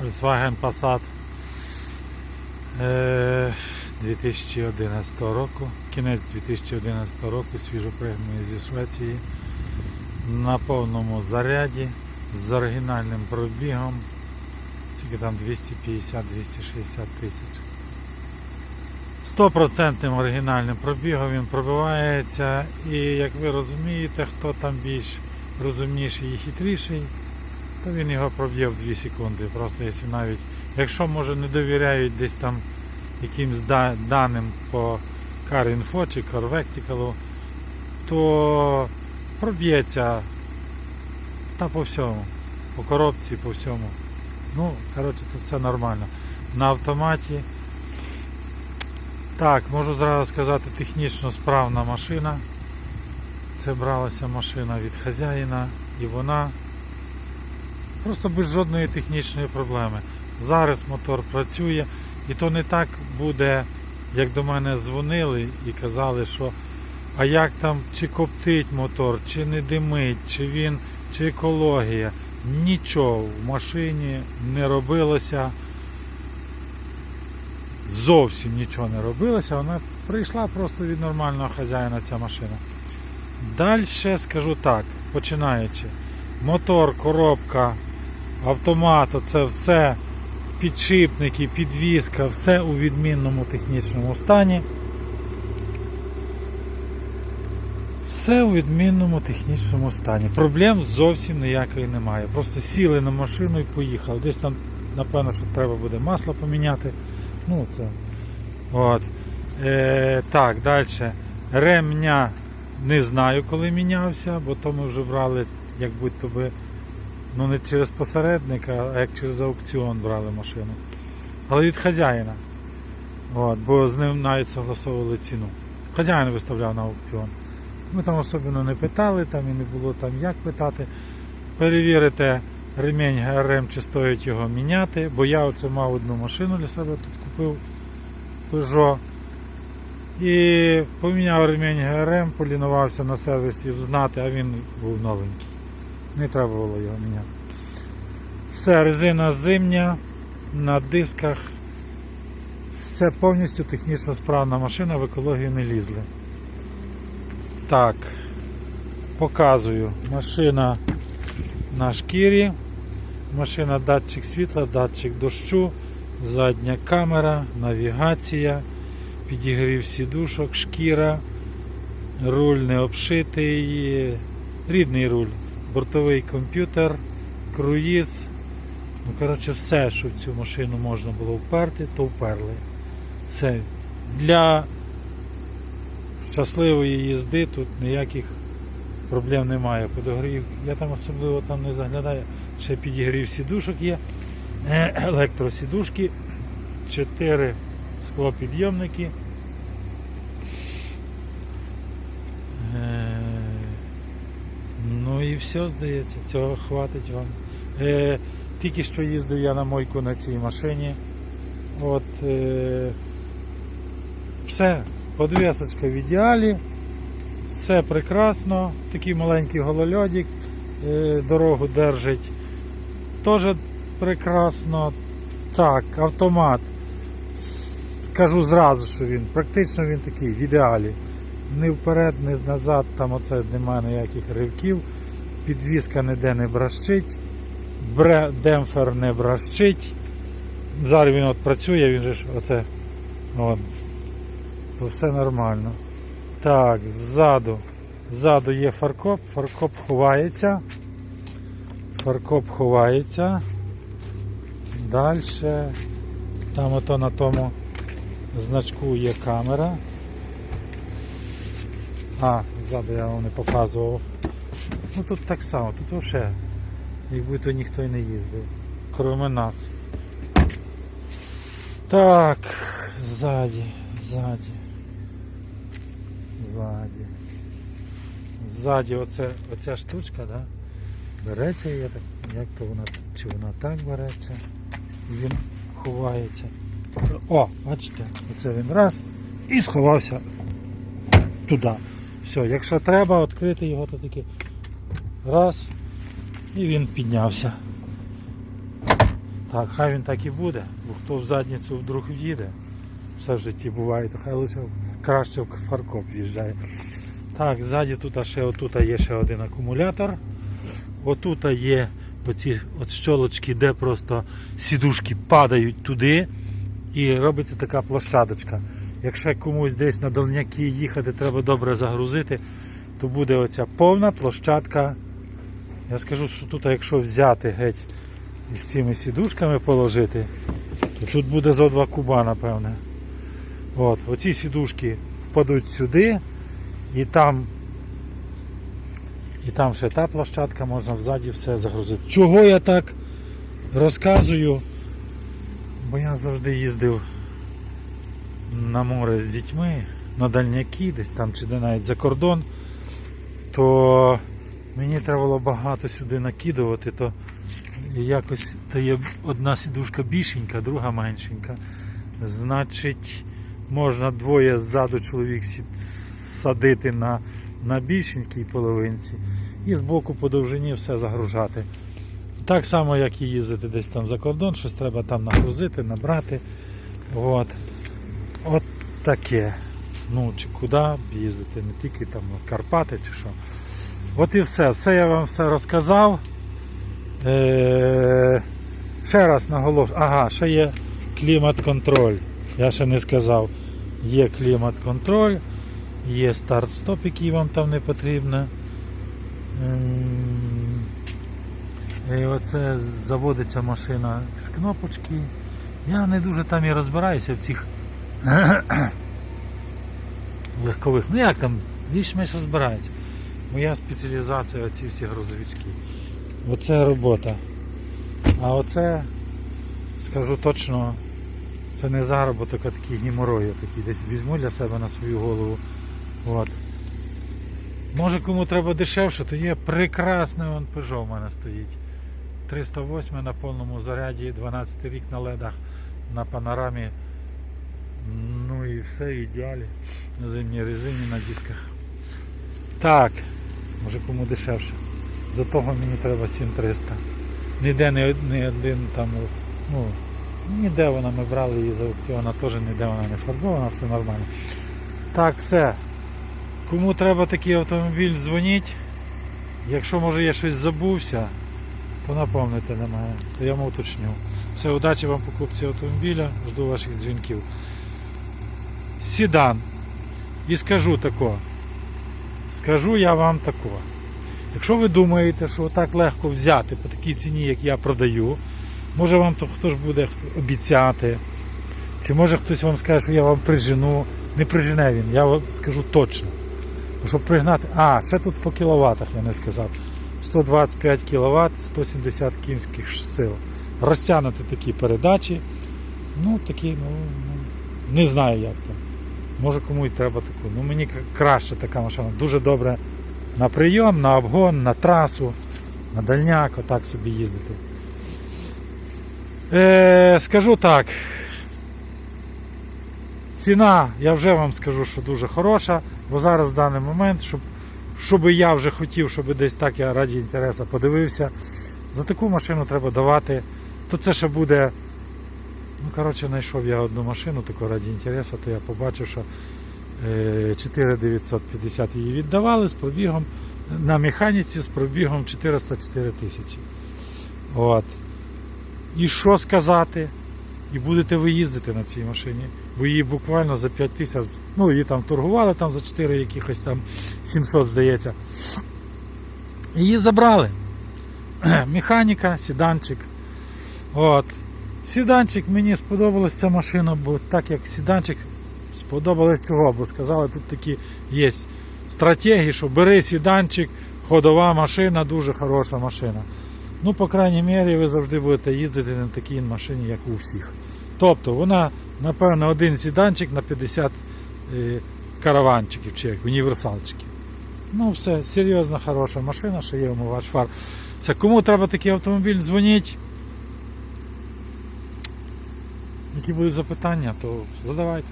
Volkswagen Passat е, 2011 року, кінець 2011 року, свіжо пригнаний зі Швеції на повному заряді з оригінальним пробігом. Скільки там 250-260 тисяч. Стопроцентним оригінальним пробігом він пробивається і як ви розумієте, хто там більш розумніший і хитріший, то він його проб'є в 2 секунди. Просто якщо навіть, якщо може не довіряють десь там якимсь да- даним по CarInfo чи CarVectical, то проб'ється та по всьому. По коробці, по всьому. Ну, коротше, тут все нормально. На автоматі. Так, можу зразу сказати, технічно справна машина. Це бралася машина від хазяїна і вона просто без жодної технічної проблеми. Зараз мотор працює, і то не так буде, як до мене дзвонили і казали, що а як там чи коптить мотор, чи не димить, чи він, чи екологія. Нічого в машині не робилося. Зовсім нічого не робилося. Вона прийшла просто від нормального хазяїна ця машина. Далі скажу так, починаючи. Мотор, коробка, автомат, це все, підшипники, підвізка, все у відмінному технічному стані. Все у відмінному технічному стані. Проблем зовсім ніякої немає. Просто сіли на машину і поїхали. Десь там, напевно, що треба буде масло поміняти. Ну, це. От. Е, так, далі. Ремня не знаю, коли мінявся, бо то ми вже брали, як будь-то би, ну не через посередника, а як через аукціон брали машину. Але від хазяїна. От, бо з ним навіть согласовували ціну. Хазяїн виставляв на аукціон. Ми там особливо не питали, там і не було там як питати. Перевірити ремінь ГРМ, чи стоїть його міняти, бо я оце мав одну машину для себе тут купив Peugeot. І поміняв ремінь ГРМ, полінувався на сервісі взнати, а він був новенький. Не треба було його міняти. Все, резина зимня на дисках. Все повністю технічно справна машина, в екологію не лізли. Так, показую. Машина на шкірі, машина датчик світла, датчик дощу, задня камера, навігація, підігрів сідушок, шкіра, руль не обшитий, рідний руль, бортовий комп'ютер, круїз. Ну, коротше, все, що в цю машину можна було вперти, то вперли. Все. Для щасливої їзди тут ніяких проблем немає. Подогрів. Я там особливо там не заглядаю. Ще підігрів сідушок є. Електросідушки, 4 склопідйомники. Е, Ну і все, здається, цього хватить вам. Е, Тільки що їздив я на мойку на цій машині. От е, все, подвісочка в ідеалі, все прекрасно, такий маленький голольодик, е, дорогу держить. Теж прекрасно. Так, автомат. Скажу зразу, що він практично він такий в ідеалі. Ні вперед, ні назад, там оце немає ніяких ривків, підвіска ніде не бращить, демпфер не бращить. Зараз він от працює, він же ж оце. От. То все нормально. Так, ззаду. Ззаду є фаркоп, фаркоп ховається. Фаркоп ховається. Далі. Там ото на тому значку є камера. А, ззаду я вам не показував. Ну тут так само, тут взагалі, якби то ніхто й не їздив. Кроме нас. Так, ззаді, ззаді. Ззаді. Ззаді оце, оця штучка, да? береться, я так, як то вона, чи вона так береться, він ховається. О, бачите, оце він раз і сховався туди. Все, якщо треба відкрити його, то таки раз і він піднявся. Так, хай він так і буде, бо хто в задницю вдруг в'їде, все в житті буває, то хай лише краще в фаркоп в'їжджає. Так, ззаді тут ще отут є ще один акумулятор. Отут є оці от щолочки, де просто сідушки падають туди і робиться така площадочка. Якщо комусь десь на дальняки їхати, треба добре загрузити, то буде оця повна площадка. Я скажу, що тут, якщо взяти геть із цими сідушками положити, то тут буде зо два куба, напевне. От, оці сідушки впадуть сюди, і там, і там ще та площадка, можна взаді все загрузити. Чого я так розказую? Бо я завжди їздив на море з дітьми, на дальняки, десь там чи де навіть за кордон, то мені треба було багато сюди накидувати, то якось то є одна сідушка більшенька, друга меншенька. Значить, можна двоє ззаду чоловік садити на, на більшенькій половинці і з боку по довжині все загружати. Так само, як і їздити десь там за кордон, щось треба там нагрузити, набрати. От. От таке. Ну, чи куди їздити, не тільки там Карпати чи що. От і все. Все я вам все розказав. Е- ще раз наголошую. Ага, ще є клімат-контроль. Я ще не сказав. Є клімат-контроль, є старт-стоп, який вам там не потрібно. Ем, І оце заводиться машина з кнопочки. Я не дуже там і розбираюся в цих легкових. Ну як там, більш-менш розбирається. Моя спеціалізація оці всі грузовички. Оце робота. А оце, скажу точно, це не заробіток, а такий геморрой я. Десь візьму для себе на свою голову. От. Може кому треба дешевше, то є прекрасний вон Peugeot в мене стоїть. 308 на повному заряді, 12 рік на ледах, на панорамі. Ну і все ідеалі. На зимній резині на дисках. Так, може кому дешевше. За того мені треба 7300. Ніде не, не один там, ну, ніде вона ми брали її з аукціону, теж ніде вона не фарбована, все нормально. Так, все. Кому треба такий автомобіль, дзвоніть. Якщо може я щось забувся, то напомните на мене, то я вам уточню. Все, удачі вам покупці автомобіля, жду ваших дзвінків. Сідан. І скажу тако. Скажу я вам тако. Якщо ви думаєте, що так легко взяти по такій ціні, як я продаю, може вам то хтось буде обіцяти, чи може хтось вам скаже, що я вам прижену. Не прижене він, я вам скажу точно. Бо Щоб пригнати. А, ще тут по кіловатах я не сказав. 125 кВт, 170 кінських сил. Розтягнути такі передачі. Ну, такі, ну, ну, не знаю як там. Може кому і треба таку. Ну мені краще така машина. Дуже добре на прийом, на обгон, на трасу, на дальняк, отак собі їздити. Е, скажу так. Ціна, я вже вам скажу, що дуже хороша, бо зараз в даний момент, щоб, щоб я вже хотів, щоб десь так я раді інтересу подивився, за таку машину треба давати, то це ще буде. Ну, коротше, знайшов я одну машину таку раді інтересу, то я побачив, що е, 4950 її віддавали з пробігом на механіці з пробігом 404 тисячі. От. І що сказати? І будете ви їздити на цій машині. Бо її буквально за 5 тисяч, ну її там торгували там за 4 якихось там 700, здається. Її забрали. Механіка, сіданчик. От. Сіданчик мені сподобалась ця машина, бо так як сіданчик сподобалось чого, бо сказали, тут такі є стратегії, що бери сіданчик, ходова машина, дуже хороша машина. Ну, по крайній мірі, ви завжди будете їздити на такій машині, як у всіх. Тобто вона, напевно, один сіданчик на 50 е, караванчиків чи як універсалчиків. Ну, все, серйозна, хороша машина, ще є умивач фар. Все, кому треба такий автомобіль, дзвоніть. Які будуть запитання, то задавайте.